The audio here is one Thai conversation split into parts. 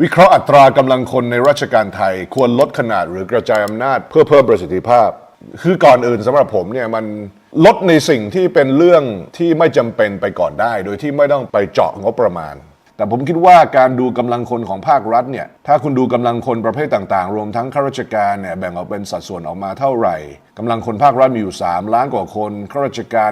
วิเคราะห์อัตรากำลังคนในราชการไทย ควรลดขนาดหรือกระจายอำนาจเพื่อเพิ่มประสิทธิภาพ คือก่อนอื่นสำหรับผมเนี่ยมันลดในสิ่งที่เป็นเรื่องที่ไม่จำเป็นไปก่อนได้ โดยที่ไม่ต้องไปเจาะงบประมาณ แต่ผมคิดว่าการดูกำลังคนของภาครัฐเนี่ย ถ้าคุณดูกำลังคนประเภทต่างๆ รวมทั้งข้าราชการเนี่ยแบ่งออกเป็นสัดส่วนออกมาเท่าไหร่กำลังคนภาครัฐมีอยู่ 3 ล้านกว่าคนข้าราชการ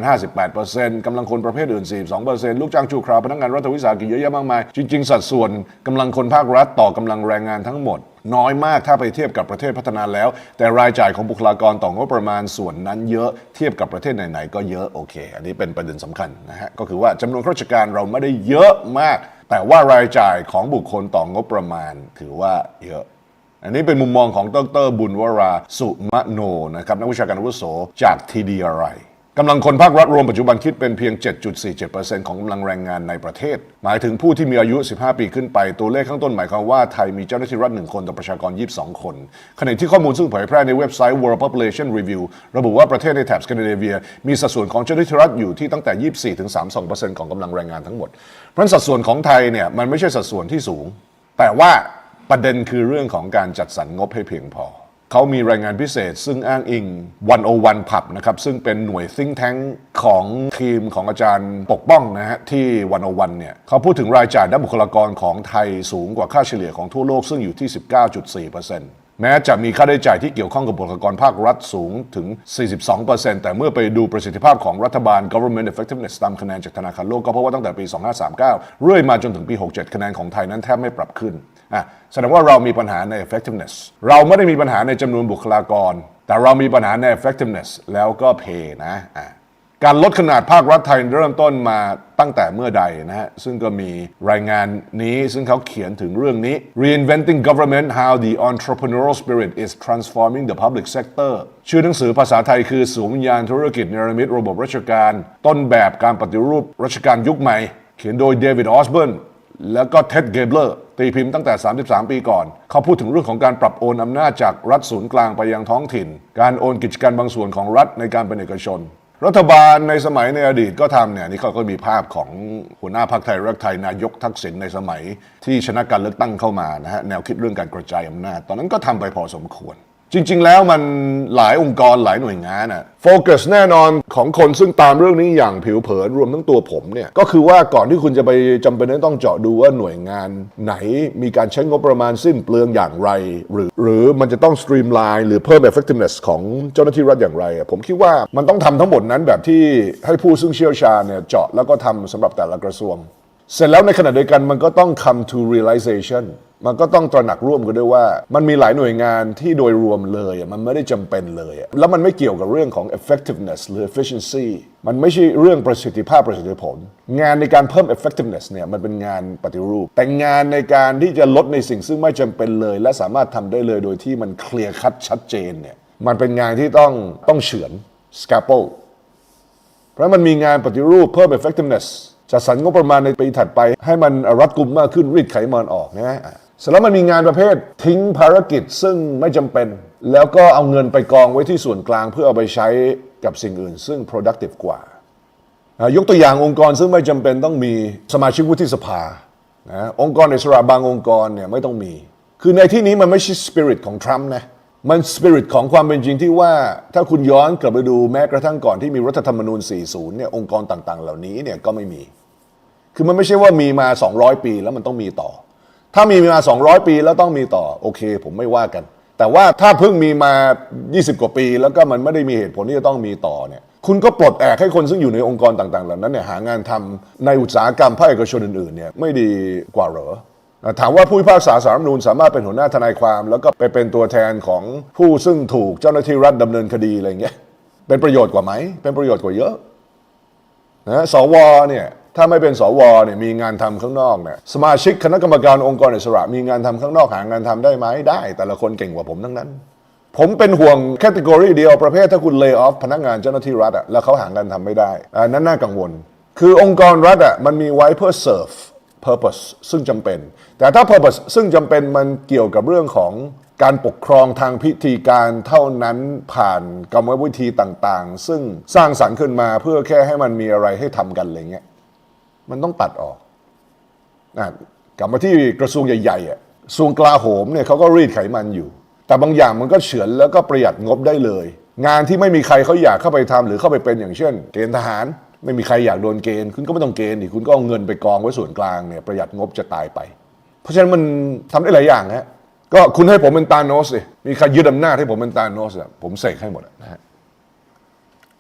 58%กำลังคนประเภทอื่น 42%ลูกจ้างชั่วคราวพนักงานรัฐวิสาหกิจเยอะแยะมากมาย จริง ๆ สัดส่วนกำลังคนภาครัฐต่อกำลังแรงงานทั้งหมด น้อยมากถ้าไปเทียบกับประเทศพัฒนาแล้ว แต่รายจ่ายของบุคลากรต่องบประมาณส่วนนั้นเยอะเทียบกับประเทศไหนๆก็เยอะโอเค อันนี้เป็นประเด็นสำคัญนะฮะก็คือว่าจำนวนข้าราชการเราไม่ได้เยอะมาก แต่ว่ารายจ่ายของบุคคลต่องบประมาณ ถือว่าเยอะอันนี้เป็นมุมมองของดรบุญวราสุมโนนะครับนักวิชาการอาวุโสจาก TDRI กำลังคนภาครัฐรวมปัจจุบันคิดเป็นเพียง 7.47%ของกำลังแรงงานในประเทศ หมายถึงผู้ที่มีอายุ 15 ปีขึ้นไป ตัวเลขข้างต้นหมายความว่าไทยมีเจ้าหน้าที่รัฐ 1 คนต่อประชากร 22 คน ขณะที่ข้อมูลซึ่งเผยแพร่ในเว็บไซต์ World Population Review ระบุว่าประเทศในแถบสแกนดิเนเวีย มีสัดส่วนของเจ้าหน้าที่รัฐอยู่ที่ตั้งแต่ 24-32%ของกำลังแรงงานทั้งหมด เพราะสัดส่วนของไทยเนี่ยมันไม่ใช่สัดส่วนที่สูง แต่ว่าประเด็นคือเรื่องของการจัดสรรงบให้เพียงพอ เขามีรายงานพิเศษ ซึ่งอ้างอิง 101 ผับนะครับ ซึ่งเป็นหน่วย think tank ของทีมของอาจารย์ปกป้องนะฮะที่ 101 เนี่ยเขาพูดถึงรายจ่ายด้านบุคลากรของไทยสูงกว่าค่าเฉลี่ยของทั่วโลกซึ่งอยู่ที่ 19.4% แม้จะมีค่าใช้จ่ายที่เกี่ยวข้องกับบุคลากรภาครัฐสูงถึง 42%แต่เมื่อไปดูประสิทธิภาพของรัฐบาล government effectiveness ตามคะแนนจากธนาคารโลกก็เพราะว่าตั้งแต่ปี 2539 เรื่อยมาจนถึงปี 67 คะแนนของไทยนั้นแทบไม่ปรับขึ้นอะแสดงว่าเรามีปัญหาใน effectiveness เราไม่ได้มีปัญหาในจำนวนบุคลากร แต่เรามีปัญหาใน effectiveness แล้วก็ pay นะอะ การลดขนาดภาครัฐไทยเริ่มต้นมาตั้งแต่เมื่อใดนะฮะ ซึ่งก็มีรายงานนี้ซึ่งเขาเขียนถึงเรื่องนี้ Reinventing Government How the Entrepreneurial Spirit is Transforming the Public Sector ชื่อหนังสือภาษาไทยคือสูงวิญญาณธุรกิจเนรมิตระบบราชการ ต้นแบบการปฏิรูปราชการยุคใหม่ เขียนโดยเดวิดออสเบิร์นแล้วก็เท็ดเกเบลอร์ตีพิมพ์ตั้งแต่ 33 ปีก่อน เขาพูดถึงเรื่องของการปรับโอนอำนาจจากรัฐศูนย์กลางไปยังท้องถิ่น การโอนกิจการบางส่วนของรัฐในการเป็นเอกชน รัฐบาลในสมัยในอดีตก็ทำเนี่ยนี่เขาก็มีภาพของหัวหน้าพรรคไทยรักไทยนายกทักษิณในสมัยที่ชนะการเลือกตั้งเข้ามานะฮะแนวคิดเรื่องการกระจายอำนาจ ตอนนั้นก็ทำไปพอสมควร จริง ๆ แล้วมันหลายองค์กรหลายหน่วยงานอะโฟกัสแน่นอนของคนซึ่งตามเรื่องนี้อย่างผิวเผินรวมทั้งตัวผมเนี่ย ก็คือว่าก่อนที่คุณจะไปจำเป็นต้องเจาะดูว่าหน่วยงานไหนมีการใช้งบประมาณสิ้นเปลืองอย่างไร หรือหรือมันจะต้องสตรีมไลน์หรือเพิ่ม effectiveness ของเจ้าหน้าที่รัฐอย่างไรอะผมคิดว่ามันต้องทำทั้งหมดนั้นแบบที่ให้ผู้ซึ่งเชี่ยวชาญเนี่ยเจาะแล้วก็ทำสำหรับแต่ละกระทรวง เสร็จแล้วในขณะเดียวกันมันก็ต้อง come to realization มันก็ต้องตระหนักร่วมกันด้วยว่า มันมีหลายหน่วยงานที่โดยรวมเลยมันไม่ได้จำเป็นเลย แล้วมันไม่เกี่ยวกับเรื่องของ effectiveness หรือ efficiency มันไม่ใช่เรื่องประสิทธิภาพประสิทธิผล งานในการเพิ่ม effectiveness เนี่ยมันเป็นงานปฏิรูป แต่งานในการที่จะลดในสิ่งซึ่งไม่จำเป็นเลย และสามารถทำได้เลยโดยที่มันเคลียร์คัดชัดเจนเนี่ยมันเป็นงานที่ต้องต้องเฉือน scalpel เพราะมันมีงานปฏิรูปเพิ่ม effectiveness จัดสรรงบประมาณในปีถัดไป ให้มันรัดกุมมากขึ้นรีดไขมันออกนะ เสร็จแล้วมันมีงานประเภททิ้งภารกิจซึ่งไม่จำเป็น แล้วก็เอาเงินไปกองไว้ที่ส่วนกลางเพื่อเอาไปใช้กับสิ่งอื่น ซึ่ง productive กว่ายกตัวอย่างองค์กรซึ่งไม่จำเป็นต้องมีสมาชิกวุฒิสภานะองค์กรอิสระบางองค์กรเนี่ยไม่ต้องมี คือในที่นี้มันไม่ใช่สปิริตของทรัมป์นะมันสปิริตของความเป็นจริงที่ว่าถ้าคุณย้อนกลับไปดูแม้กระทั่งก่อนที่มีรัฐธรรมนูญ 40 เนี่ยองค์กรต่างๆ เหล่านี้เนี่ยก็ไม่มี คือมันไม่ใช่ว่ามีมา 200 ปีแล้วมันต้องมีต่อ ถ้ามีมา 200 ปีแล้วต้องมีต่อโอเค ผมไม่ว่ากัน แต่ว่าถ้าเพิ่งมีมา 20 กว่าปี แล้วก็มันไม่ได้มีเหตุผลที่จะต้องมีต่อเนี่ยคุณก็ปลดแอกให้คนซึ่งอยู่ในองค์กรต่างๆ เหล่านั้นเนี่ยหางานทำในอุตสาหกรรมภาคเอกชนอื่นๆเนี่ยไม่ดีกว่าเหรอถามว่าผู้พิพากษาสารรัฐธรรมนูญสามารถเป็นหัวหน้าทนายความ แล้วก็ไปเป็นตัวแทนของผู้ซึ่งถูกเจ้าหน้าที่รัฐดำเนินคดีอะไรเงี้ยเป็นประโยชน์กว่าไหมเป็นประโยชน์กว่าเยอะนะสวเนี่ย ถ้าไม่เป็นสวเนี่ยมีงานทำข้างนอกเนี่ยสมาชิกคณะกรรมการองค์กรอิสระ มีงานทำข้างนอกหางานทำได้ไหมได้ แต่ละคนเก่งกว่าผมทั้งนั้น ผมเป็นห่วงแคตตากรีเดียวประเภทถ้าคุณเลิกออฟพนักงานเจ้าหน้าที่รัฐอะแล้วเขาหางานทำไม่ได้อันนั้นน่ากังวล คือองค์กรรัฐอะมันมีไว้เพื่อ serve purpose ซึ่งจำเป็น แต่ถ้า purpose ซึ่งจำเป็นมันเกี่ยวกับเรื่องของการปกครองทางพิธีการเท่านั้นผ่านกรรมวิธีต่างๆ ซึ่งสร้างสรรค์ขึ้นมาเพื่อแค่ให้มันมีอะไรให้ทำกันอะไรเงี้ย มันต้องตัดออกอะกลับมาที่กระทรวงใหญ่ๆอะส่วนกลาโหมเนี่ยเขาก็รีดไขมันอยู่ แต่บางอย่างมันก็เฉือนแล้วก็ประหยัดงบได้เลย งานที่ไม่มีใครเขาอยากเข้าไปทำหรือเข้าไปเป็นอย่างเช่น เกณฑ์ทหาร ไม่มีใครอยากโดนเกณฑ์คุณก็ไม่ต้องเกณฑ์ดิคุณก็เอาเงินไปกองไว้ส่วนกลางเนี่ยประหยัดงบจะตายไป เพราะฉะนั้นมันทำได้หลายอย่างฮะก็คุณให้ผมเป็นตาโนสสิมีใครยึดอำนาจให้ผมเป็นตาโนสอะผมเสกให้หมดนะฮะ